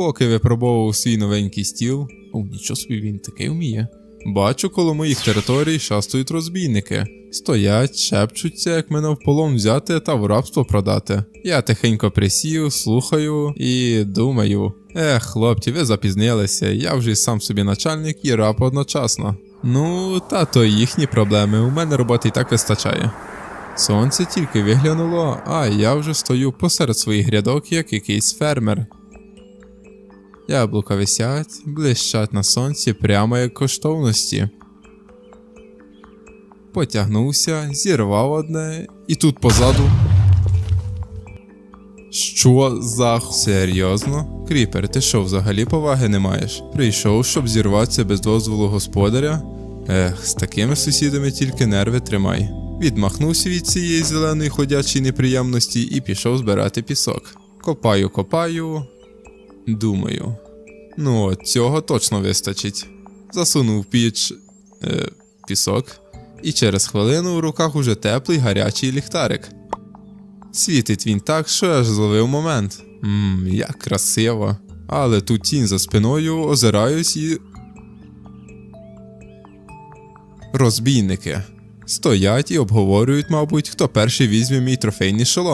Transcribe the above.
Поки випробовував свій новенький стіл, о, нічого собі він таке вміє. Бачу, коло моїх територій шастують розбійники. Стоять, шепчуться, як мене в полон взяти та в рабство продати. Я тихенько присів, слухаю і думаю: ех, хлопці, ви запізнилися, я вже сам собі начальник і раб одночасно. Ну, та то їхні проблеми, у мене роботи і так вистачає. Сонце тільки виглянуло, а я вже стою посеред своїх грядок, як якийсь фермер. Яблука висять, блищать на сонці прямо як коштовності. Потягнувся, зірвав одне, і тут позаду. Що за серйозно? Кріпер, ти що, взагалі поваги не маєш? Прийшов, щоб зірватися без дозволу господаря? Ех, з такими сусідами тільки нерви тримай. Відмахнувся від цієї зеленої ходячої неприємності і пішов збирати пісок. Копаю, копаю. Думаю. Ну, цього точно вистачить. Засунув піч е, пісок, і через хвилину в руках уже теплий гарячий ліхтарик. Світить він так, що я аж зловив момент. Ммм, як красиво. Але тут тінь за спиною озираюсь і. Розбійники. Стоять і обговорюють, мабуть, хто перший візьме мій трофейний шолом.